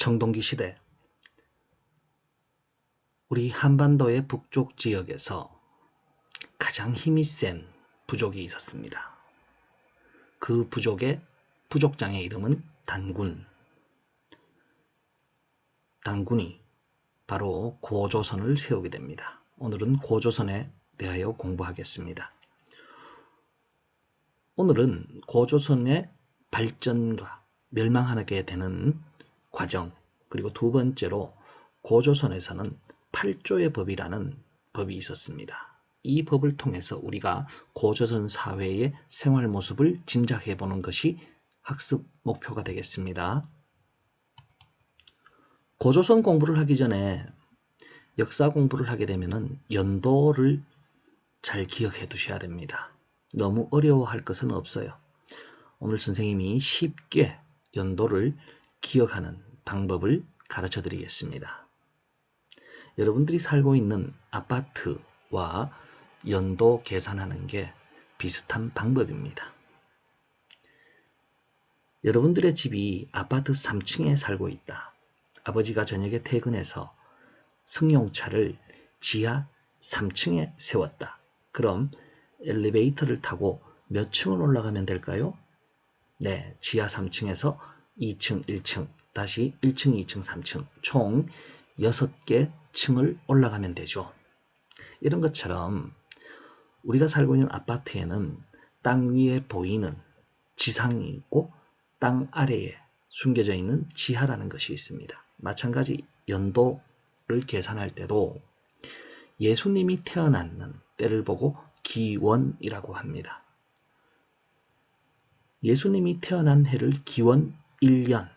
청동기 시대 우리 한반도의 북쪽 지역에서 가장 힘이 센 부족이 있었습니다. 그 부족의 부족장의 이름은 단군. 단군이 바로 고조선을 세우게 됩니다. 오늘은 고조선에 대하여 공부하겠습니다. 오늘은 고조선의 발전과 멸망하게 되는 과정 그리고 두 번째로 고조선에서는 8조의 법이라는 법이 있었습니다. 이 법을 통해서 우리가 고조선 사회의 생활 모습을 짐작해 보는 것이 학습 목표가 되겠습니다. 고조선 공부를 하기 전에 역사 공부를 하게 되면 연도를 잘 기억해 두셔야 됩니다. 너무 어려워할 것은 없어요. 오늘 선생님이 쉽게 연도를 기억하는 방법을 가르쳐 드리겠습니다. 여러분들이 살고 있는 아파트와 연도 계산하는 게 비슷한 방법입니다. 여러분들의 집이 아파트 3층에 살고 있다. 아버지가 저녁에 퇴근해서 승용차를 지하 3층에 세웠다. 그럼 엘리베이터를 타고 몇 층을 올라가면 될까요? 네, 지하 3층에서 2층, 1층, 다시 1층, 2층, 3층, 총 6개 층을 올라가면 되죠. 이런 것처럼 우리가 살고 있는 아파트에는 땅 위에 보이는 지상이 있고 땅 아래에 숨겨져 있는 지하라는 것이 있습니다. 마찬가지 연도를 계산할 때도 예수님이 태어났는 때를 보고 기원이라고 합니다. 예수님이 태어난 해를 기원 1년,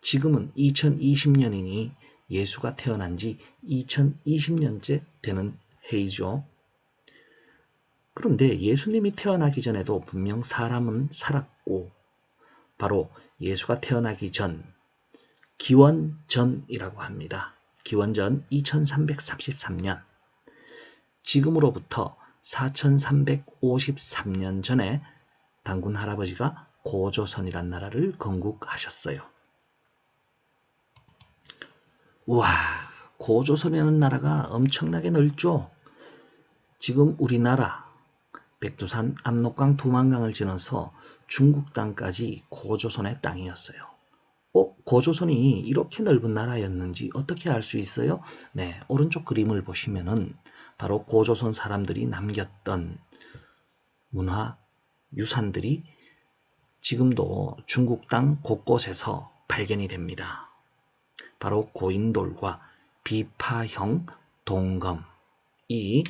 지금은 2020년이니 예수가 태어난 지 2020년째 되는 해이죠. 그런데 예수님이 태어나기 전에도 분명 사람은 살았고, 바로 예수가 태어나기 전, 기원전이라고 합니다. 기원전 2333년. 지금으로부터 4353년 전에 당군 할아버지가 고조선이란 나라를 건국하셨어요. 우와, 고조선이라는 나라가 엄청나게 넓죠? 지금 우리나라 백두산 압록강 두만강을 지나서 중국 땅까지 고조선의 땅이었어요. 어, 고조선이 이렇게 넓은 나라였는지 어떻게 알 수 있어요? 네, 오른쪽 그림을 보시면은 바로 고조선 사람들이 남겼던 문화 유산들이 지금도 중국 땅 곳곳에서 발견이 됩니다. 바로 고인돌과 비파형 동검이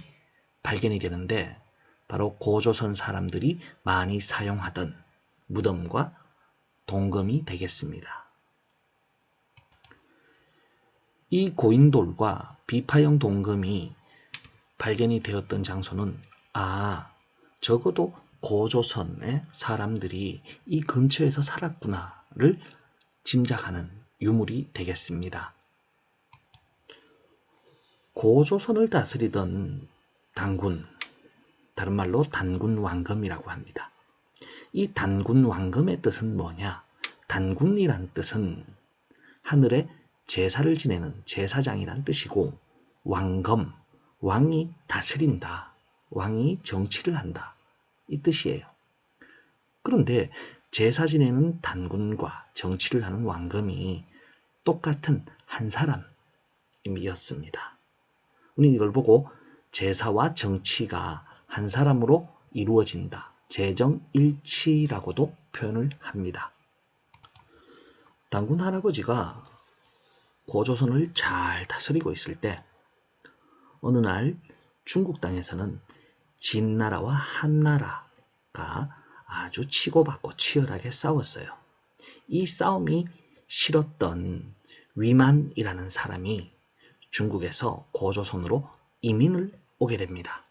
발견이 되는데 바로 고조선 사람들이 많이 사용하던 무덤과 동검이 되겠습니다. 이 고인돌과 비파형 동검이 발견이 되었던 장소는 아 적어도 고조선의 사람들이 이 근처에서 살았구나를 짐작하는 유물이 되겠습니다. 고조선을 다스리던 단군, 다른 말로 단군 왕검이라고 합니다. 이 단군 왕검의 뜻은 뭐냐? 단군이란 뜻은 하늘에 제사를 지내는 제사장이란 뜻이고 왕검, 왕이 다스린다. 왕이 정치를 한다. 이 뜻이에요. 그런데 제사 지내는 단군과 정치를 하는 왕검이 똑같은 한 사람이었습니다. 우리 이걸 보고 제사와 정치가 한 사람으로 이루어진다. 재정일치라고도 표현을 합니다. 단군 할아버지가 고조선을 잘 다스리고 있을 때 어느 날 중국 땅에서는 진나라와 한나라가 아주 치고받고 치열하게 싸웠어요. 이 싸움이 싫었던 위만이라는 사람이 중국에서 고조선으로 이민을 오게 됩니다.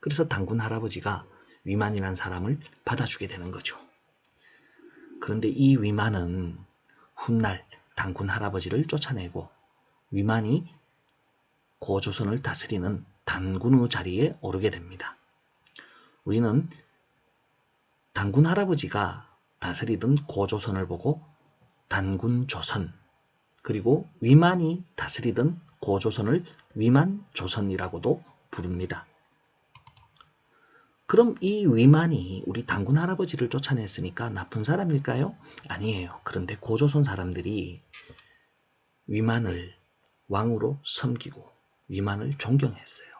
그래서 당군 할아버지가 위만이라는 사람을 받아주게 되는 거죠. 그런데 이 위만은 훗날 당군 할아버지를 쫓아내고 위만이 고조선을 다스리는 단군의 자리에 오르게 됩니다. 우리는 단군 할아버지가 다스리던 고조선을 보고 단군 조선 그리고 위만이 다스리던 고조선을 위만 조선이라고도 부릅니다. 그럼 이 위만이 우리 당군 할아버지를 쫓아냈으니까 나쁜 사람일까요? 아니에요. 그런데 고조선 사람들이 위만을 왕으로 섬기고 위만을 존경했어요.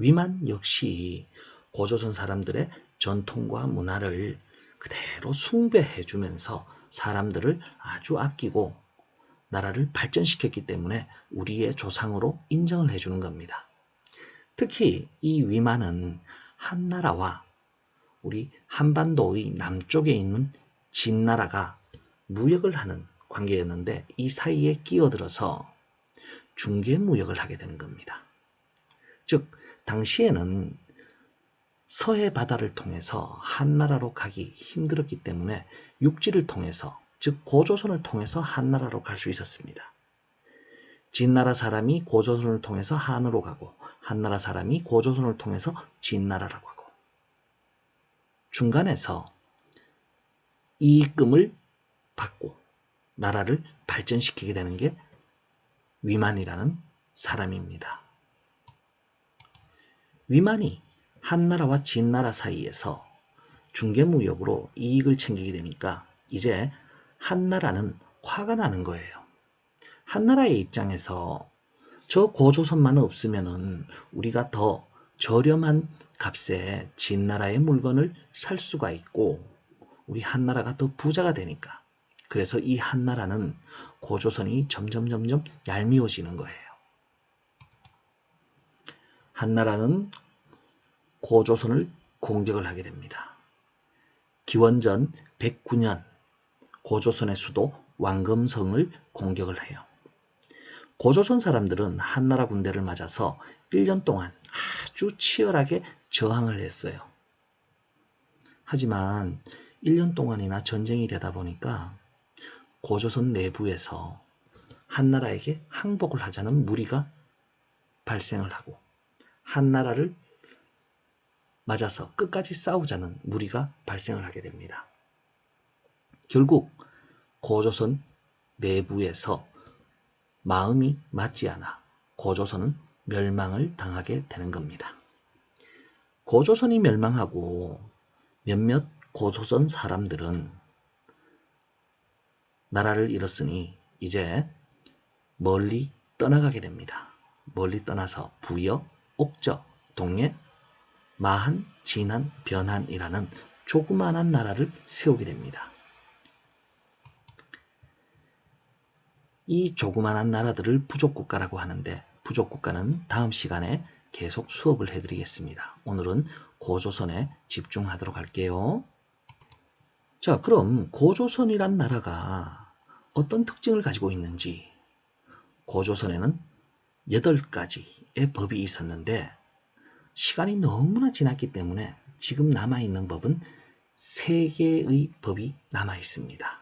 위만 역시 고조선 사람들의 전통과 문화를 그대로 숭배해 주면서 사람들을 아주 아끼고 나라를 발전시켰기 때문에 우리의 조상으로 인정을 해주는 겁니다. 특히 이 위만은 한나라와 우리 한반도의 남쪽에 있는 진나라가 무역을 하는 관계였는데 이 사이에 끼어들어서 중개 무역을 하게 되는 겁니다. 즉 당시에는 서해 바다를 통해서 한나라로 가기 힘들었기 때문에 육지를 통해서 즉 고조선을 통해서 한나라로 갈 수 있었습니다. 진나라 사람이 고조선을 통해서 한으로 가고 한나라 사람이 고조선을 통해서 진나라라고 하고 중간에서 이익금을 받고 나라를 발전시키게 되는 게 위만이라는 사람입니다. 위만이 한나라와 진나라 사이에서 중개무역으로 이익을 챙기게 되니까 이제 한나라는 화가 나는 거예요. 한나라의 입장에서 저 고조선만 없으면은 우리가 더 저렴한 값에 진나라의 물건을 살 수가 있고 우리 한나라가 더 부자가 되니까 그래서 이 한나라는 고조선이 점점 점점 얄미워지는 거예요. 한나라는 고조선을 공격을 하게 됩니다. 기원전 109년 고조선의 수도 왕금성을 공격을 해요. 고조선 사람들은 한나라 군대를 맞아서 1년 동안 아주 치열하게 저항을 했어요. 하지만 1년 동안이나 전쟁이 되다 보니까 고조선 내부에서 한나라에게 항복을 하자는 무리가 발생을 하고 한 나라를 맞아서 끝까지 싸우자는 무리가 발생을 하게 됩니다. 결국 고조선 내부에서 마음이 맞지 않아 고조선은 멸망을 당하게 되는 겁니다. 고조선이 멸망하고 몇몇 고조선 사람들은 나라를 잃었으니 이제 멀리 떠나가게 됩니다. 멀리 떠나서 부여, 옥저, 동해, 마한, 진한, 변한이라는 조그마한 나라를 세우게 됩니다. 이 조그마한 나라들을 부족국가라고 하는데 부족국가는 다음 시간에 계속 수업을 해드리겠습니다. 오늘은 고조선에 집중하도록 할게요. 자, 그럼 고조선이란 나라가 어떤 특징을 가지고 있는지 고조선에는 8가지의 법이 있었는데 시간이 너무나 지났기 때문에 지금 남아있는 법은 3개의 법이 남아 있습니다.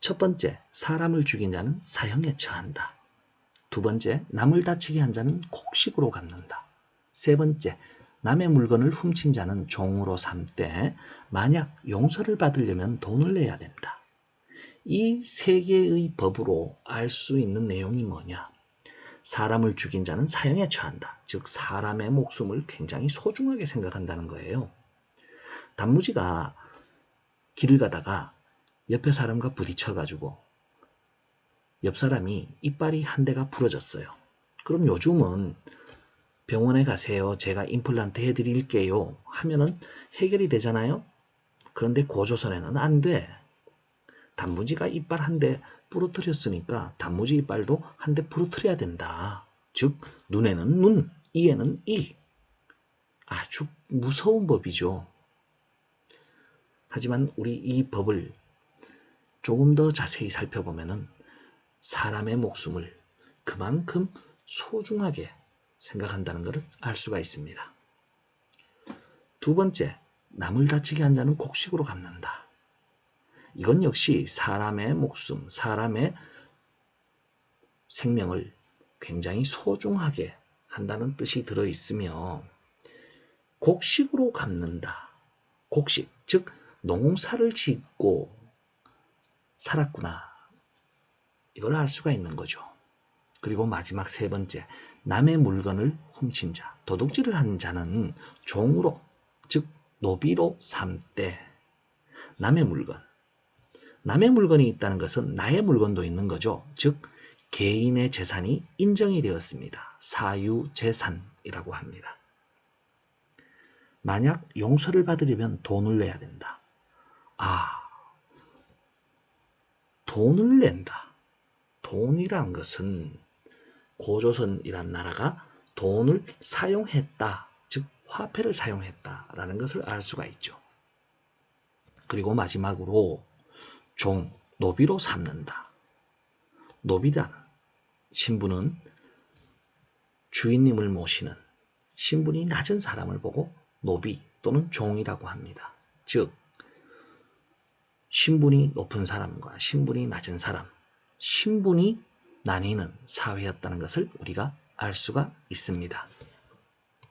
첫 번째, 사람을 죽인 자는 사형에 처한다. 두 번째, 남을 다치게 한 자는 곡식으로 갚는다. 세 번째, 남의 물건을 훔친 자는 종으로 삼되 만약 용서를 받으려면 돈을 내야 된다. 이 세 개의 법으로 알 수 있는 내용이 뭐냐? 사람을 죽인 자는 사형에 처한다. 즉 사람의 목숨을 굉장히 소중하게 생각한다는 거예요. 단무지가 길을 가다가 옆에 사람과 부딪혀가지고 옆 사람이 이빨이 한 대가 부러졌어요. 그럼 요즘은 병원에 가세요. 제가 임플란트 해드릴게요. 하면은 해결이 되잖아요. 그런데 고조선에는 안 돼. 단무지가 이빨 한 대 부러뜨렸으니까 단무지 이빨도 한 대 부러뜨려야 된다. 즉 눈에는 눈, 이에는 이. 아주 무서운 법이죠. 하지만 우리 이 법을 조금 더 자세히 살펴보면은 사람의 목숨을 그만큼 소중하게 생각한다는 것을 알 수가 있습니다. 두 번째, 남을 다치게 한 자는 곡식으로 갚는다. 이건 역시 사람의 목숨, 사람의 생명을 굉장히 소중하게 한다는 뜻이 들어 있으며 곡식으로 갚는다. 곡식, 즉 농사를 짓고 살았구나. 이걸 알 수가 있는 거죠. 그리고 마지막 세 번째, 남의 물건을 훔친 자, 도둑질을 한 자는 종으로, 즉 노비로 삼때 남의 물건. 남의 물건이 있다는 것은 나의 물건도 있는 거죠. 즉 개인의 재산이 인정이 되었습니다. 사유재산이라고 합니다. 만약 용서를 받으려면 돈을 내야 된다. 아, 돈을 낸다. 돈이란 것은 고조선이란 나라가 돈을 사용했다. 즉 화폐를 사용했다라는 것을 알 수가 있죠. 그리고 마지막으로 종, 노비로 삼는다. 노비라는 신분은 주인님을 모시는 신분이 낮은 사람을 보고 노비 또는 종이라고 합니다. 즉, 신분이 높은 사람과 신분이 낮은 사람, 신분이 나뉘는 사회였다는 것을 우리가 알 수가 있습니다.